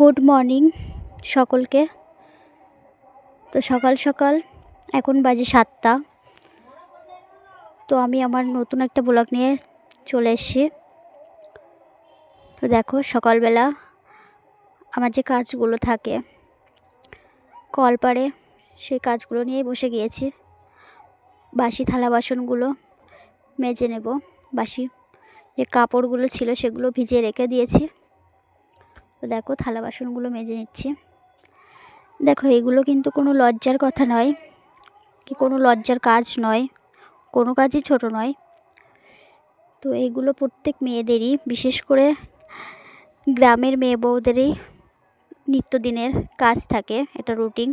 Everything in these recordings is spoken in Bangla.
গুড মর্নিং সকলকে। তো সকাল সকাল, এখন বাজে সাতটা। তো আমি আমার নতুন একটা ব্লগ নিয়ে চলে এসেছি। তো দেখো, সকালবেলা আমার যে কাজগুলো থাকে কলপারে সেই কাজগুলো নিয়েই বসে গিয়েছি। বাসি থালা বাসনগুলো মেজে নেব। বাসি যে কাপড়গুলো ছিল সেগুলো ভিজিয়ে রেখে দিয়েছি। তো দেখো থালা বাসনগুলো মেজে নিচ্ছি। দেখো এগুলো কিন্তু কোনো লজ্জার কথা নয়, কি কোনো লজ্জার কাজ নয়, কোনো কাজই ছোট নয়। তো এইগুলো প্রত্যেক মেয়েদেরই, বিশেষ করে গ্রামের মেয়ে বউদেরই নিত্যদিনের কাজ থাকে, এটা রুটিন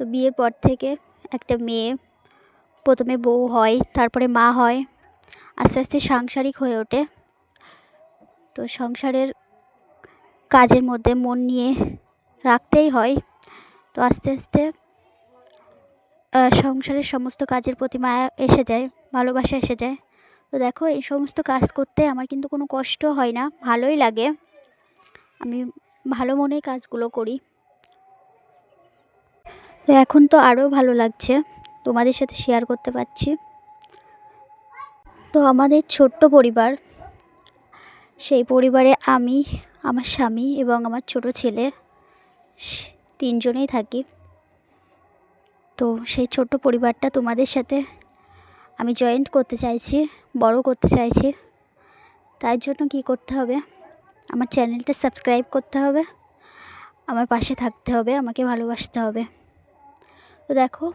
তো বিয়ের পর থেকে একটা মেয়ে, প্রথমে বউ হয়, তারপরে মা হয়, আস্তে আস্তে সাংসারিক হয়ে ওঠে। তো সংসারের কাজের মধ্যে মন নিয়ে রাখতেই হয়। তো আস্তে আস্তে সংসারের সমস্ত কাজের প্রতি মায়া এসে যায়, ভালোবাসা এসে যায়। তো দেখো, এই সমস্ত কাজ করতে আমার কিন্তু কোনো কষ্ট হয় না, ভালোই লাগে। আমি ভালো মনেই কাজগুলো করি। তো এখন তো আরও ভালো লাগছে, তোমাদের সাথে শেয়ার করতে পারছি। তো আমাদের ছোট্ট পরিবার, সেই পরিবারে আমি আমার স্বামী এবং আমার ছোট ছেলে তিনজনেই থাকি। তো সেই ছোট্ট পরিবারটা তোমাদের সাথে আমি জয়েন্ট করতে চাইছি, বড় করতে চাইছি। তার জন্য কি করতে হবে? আমার চ্যানেলটা সাবস্ক্রাইব করতে হবে, আমার পাশে থাকতে হবে, আমাকে ভালোবাসতে হবে। তো দেখো,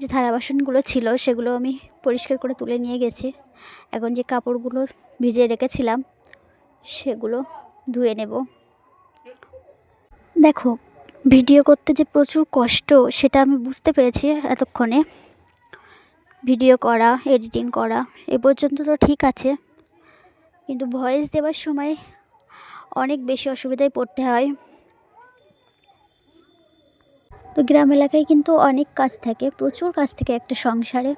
যে থালা বাসনগুলো ছিল সেগুলো আমি পরিষ্কার করে তুলে নিয়ে গেছি। এখন যে কাপড়গুলো ভিজিয়ে রেখেছিলাম, সেগুলো ধুয়ে নেব। দেখো, ভিডিও করতে যে প্রচুর কষ্ট, সেটা আমি বুঝতে পেরেছি এতক্ষণে। ভিডিও করা, এডিটিং করা, এ পর্যন্ত তো ঠিক আছে। কিন্তু ভয়েস দেওয়ার সময় অনেক বেশি অসুবিধায় পড়তে হয়। তো গ্রাম এলাকায় কিন্তু অনেক কাজ থাকে, প্রচুর কাজ থাকে একটা সংসারে।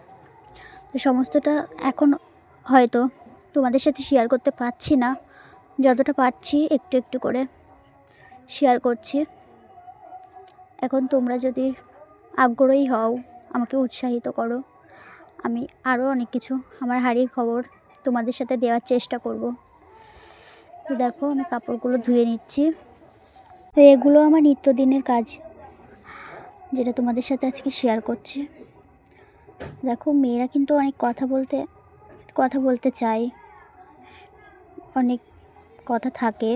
তো সমস্তটা এখন হয়তো তোমাদের সাথে শেয়ার করতে পারছি না। যতটা পারছি একটু একটু করে শেয়ার করছি। এখন তোমরা যদি আগ্রহী হও, আমাকে উৎসাহিত করো। আমি আরও অনেক কিছু, আমার হাড়ির খবর তোমাদের সাথে দেওয়ার চেষ্টা করব। দেখো, আমি কাপড়গুলো ধুয়ে নিচ্ছি। তো এগুলো আমার নিত্যদিনের কাজ, যেটা তোমাদের সাথে আজকে শেয়ার করছি। দেখো, মেয়েরা কিন্তু অনেক কথা বলতে কথা বলতে চায়। অনেক কথা থাকে।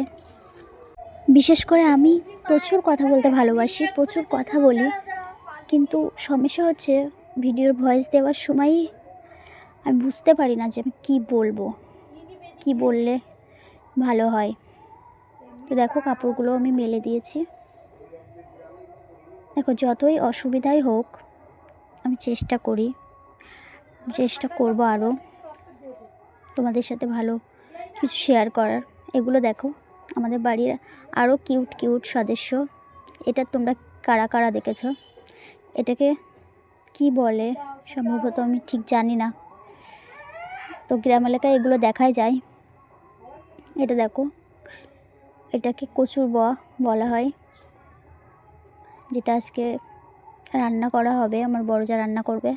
বিশেষ করে আমি প্রচুর কথা বলতে ভালোবাসি, প্রচুর কথা বলি। কিন্তু সমস্যা হচ্ছে, ভিডিওর ভয়েস দেওয়ার সময়ই আমি বুঝতে পারি না যে আমি কী বলব, কি বললে ভালো হয়। তো দেখো, কাপড়গুলো আমি মেলে দিয়েছি। দেখো, যতই অসুবিধাই হোক, আমি চেষ্টা করি, চেষ্টা করব আরও তোমাদের সাথে ভালো কিছু শেয়ার করার। এগুলো দেখো। আমাদের বাড়ির আরও কিউট কিউট সদস্য। এটা তোমরা কারা কারা দেখেছ? এটাকে কি বলে? সম্ভবত আমি ঠিক জানি না। তো গ্রাম এলাকায় এগুলো দেখাই যায়। এটা দেখো। এটাকে কচুর বয়া বলা হয়। যেটা আজকে রান্না করা হবে। আমার বড় যা রান্না করবে।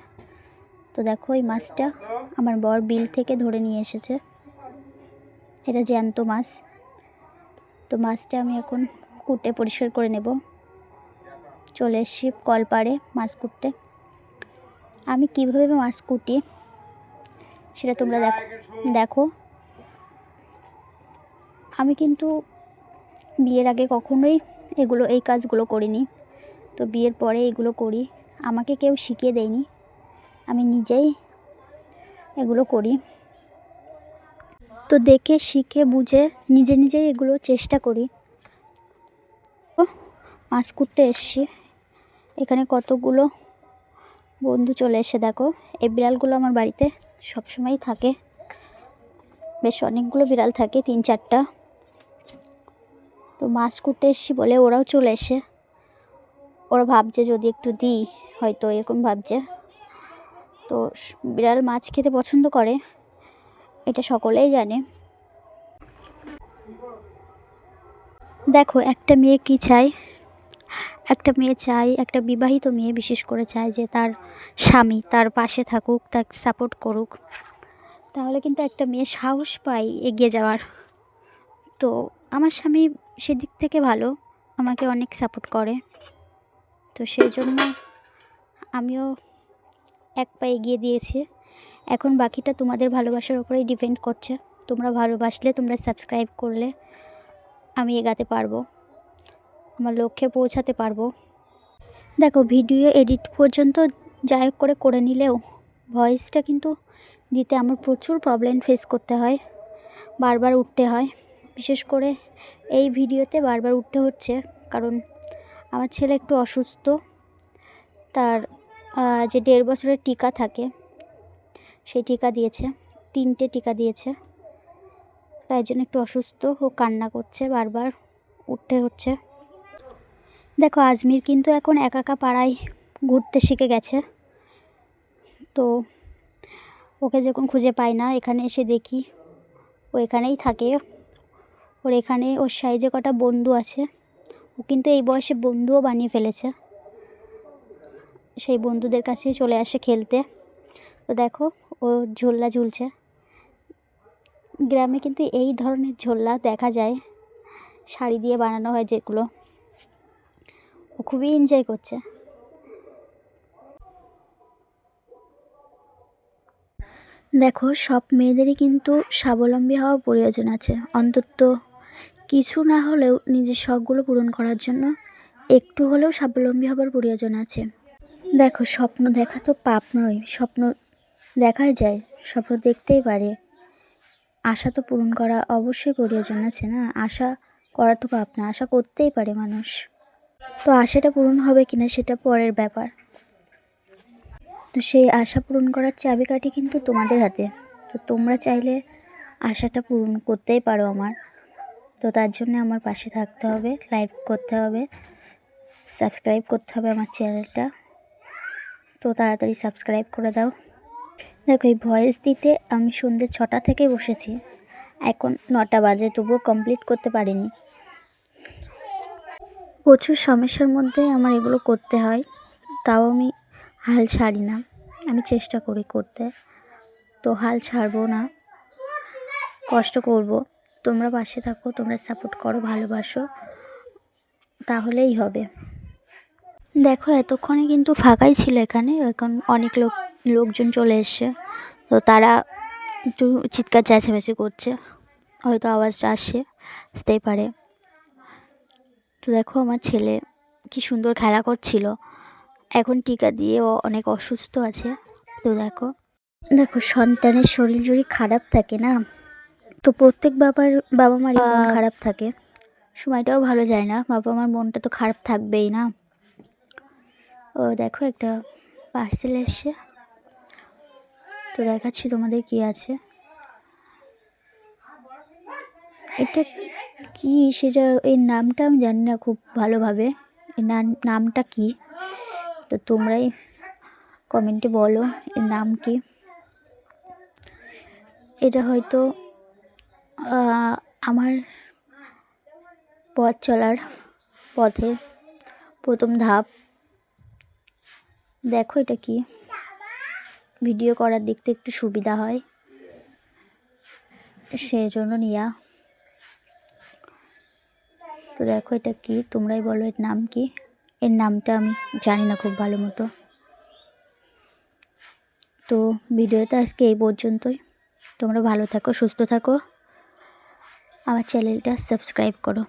তো দেখো এই মাছটা আমার বর বিল থেকে ধরে নিয়ে এসেছে। এটা জ্যান্ত মাছ। তো মাছটা আমি এখন কুটে পরিষ্কার করে নেব। চলে এসছি কলপাড়ে মাছ কুটতে। আমি কীভাবে মাছ কুটি সেটা তোমরা দেখো দেখো। আমি কিন্তু বিয়ের আগে কখনোই এগুলো, এই কাজগুলো করিনি। তো বিয়ের পরে এগুলো করি। আমাকে কেউ শিখিয়ে দেয়নি। আমি নিজেই এগুলো করি। তো দেখে, শিখে, বুঝে নিজে নিজেই এগুলো চেষ্টা করি। মাছ কুটতে এসছি। এখানে কতগুলো বন্ধু চলে এসে দেখো। এই বিড়ালগুলো আমার বাড়িতে সবসময়ই থাকে। বেশ অনেকগুলো বিড়াল থাকে, তিন চারটা। তো মাছ কুটতে এসছি বলে ওরাও চলে এসে ওরা ভাবছে যদি একটু দিই, হয়তো এরকম ভাবছে। তো বিড়াল মাছ খেতে পছন্দ করে। এটা সকলেই জানে। দেখো, একটা মেয়ে কী চায়? একটা মেয়ে চায়, একটা বিবাহিত মেয়ে বিশেষ করে চায় যে তার স্বামী তার পাশে থাকুক তাকে সাপোর্ট করুক। তাহলে কিন্তু একটা মেয়ে সাহস পায় এগিয়ে যাওয়ার। তো আমার স্বামী সেদিক থেকে ভালো, আমাকে অনেক সাপোর্ট করে। তো সেই জন্য আমিও এক পা এগিয়ে দিয়েছি। এখন বাকিটা তোমাদের ভালোবাসার উপরেই ডিপেন্ড করছে। তোমরা ভালোবাসলে, তোমরা সাবস্ক্রাইব করলে আমি এগাতে পারব। আমার লক্ষ্যে পৌঁছাতে পারব। দেখো, ভিডিও এডিট পর্যন্ত যাই করে করে নিলেও ভয়েসটা কিন্তু দিতে আমার প্রচুর প্রবলেম ফেস করতে হয়, বারবার উঠতে হয়। বিশেষ করে এই ভিডিওতে বারবার উঠতে হচ্ছে, কারণ আমার ছেলে একটু অসুস্থ। তার যে দেড় বছরের টিকা থাকে সেই টিকা দিয়েছে, তিনটে টিকা দিয়েছে। তাই জন্য একটু অসুস্থ ও কান্না করছে, বারবার উঠতে হচ্ছে। দেখো, আজমির কিন্তু এখন একা একা পাড়ায় ঘুরতে শিখে গেছে। তো ওকে যখন খুঁজে পাই না, এখানে এসে দেখি ও এখানেই থাকে। ওর এখানে ওর সাইজে কটা বন্ধু আছে। ও কিন্তু এই বয়সে বন্ধুও বানিয়ে ফেলেছে। সেই বন্ধুদের কাছেই চলে আসে খেলতে। তো দেখো ও ঝোল্লা ঝুলছে। গ্রামে কিন্তু এই ধরনের ঝোল্লা দেখা যায়। শাড়ি দিয়ে বানানো হয় যেগুলো। ও খুবই এনজয় করছে। দেখো, সব মেয়েদেরই কিন্তু স্বাবলম্বী হওয়া প্রয়োজন আছে। অন্তত কিছু না হলেও নিজের শখগুলো পূরণ করার জন্য একটু হলেও স্বাবলম্বী হবার প্রয়োজন আছে। দেখো, স্বপ্ন দেখা তো পাপ নয়। স্বপ্ন দেখাই যায়, স্বপ্ন দেখতেই পারে। আশা তো পূরণ করা অবশ্যই প্রয়োজন আছে না? আশা করা তো পাপ না, আশা করতেই পারে মানুষ। তো আশাটা পূরণ হবে কিনা সেটা পরের ব্যাপার। তো সেই আশা পূরণ করার চাবিকাঠি কিন্তু তোমাদের হাতে। তো তোমরা চাইলে আশাটা পূরণ করতেই পারো আমার। তো তার জন্য আমার পাশে থাকতে হবে, লাইক করতে হবে, সাবস্ক্রাইব করতে হবে আমার চ্যানেলটা। তো তাড়াতাড়ি সাবস্ক্রাইব করে দাও। দেখো, এই ভয়েস দিতে আমি সন্ধ্যে ছটা থেকে বসেছি। এখন নটা বাজে, তবুও কমপ্লিট করতে পারিনি। প্রচুর সমস্যার মধ্যে আমার এগুলো করতে হয়। তাও আমি হাল ছাড়ি না। আমি চেষ্টা করি করতে। তো হাল ছাড়বো না। কষ্ট করব। তোমরা পাশে থাকো, তোমরা সাপোর্ট করো, ভালোবাসো। তাহলেই হবে। দেখো, এতক্ষণে কিন্তু ফাঁকাই ছিল এখানে। এখন অনেক লোক লোকজন চলে এসছে। তো তারা একটু চিৎকার চেঁচামেচি করছে। হয়তো আওয়াজটা আসে আসতেই পারে। তো দেখো আমার ছেলে কি সুন্দর খেলা করছিল। এখন টিকা দিয়ে ও অনেক অসুস্থ আছে। তো দেখো। দেখো সন্তানের শরীর যদি খারাপ থাকে না তো প্রত্যেক বাবার বাবা মন খারাপ থাকে। সময়টাও ভালো যায় না। বাবা মার মনটা তো খারাপ থাকবেই না। ও দেখো একটা পার্সেল এসছে। তো দেখাচ্ছি তোমাদের কি আছে। এটা কি? সেটা এর নামটা আমি জানি না খুব ভালোভাবে। এর নামটা কি? তো তোমরাই কমেন্টে বলো এর নাম কি। এটা হয়তো আমার পথ চলার পথে প্রথম ধাপ। দেখো এটা কি। ভিডিও করার দেখতে একটু সুবিধা হয়। সেই জন্য নিয়া। তো দেখো এটা কি? তোমরাই বলো এর নাম কি? এর নামটা আমি জানি না খুব ভালো মতো। তো ভিডিওটা আজকে এই পর্যন্তই। তোমরা ভালো থাকো, সুস্থ থাকো। আমার চ্যানেলটা সাবস্ক্রাইব করো।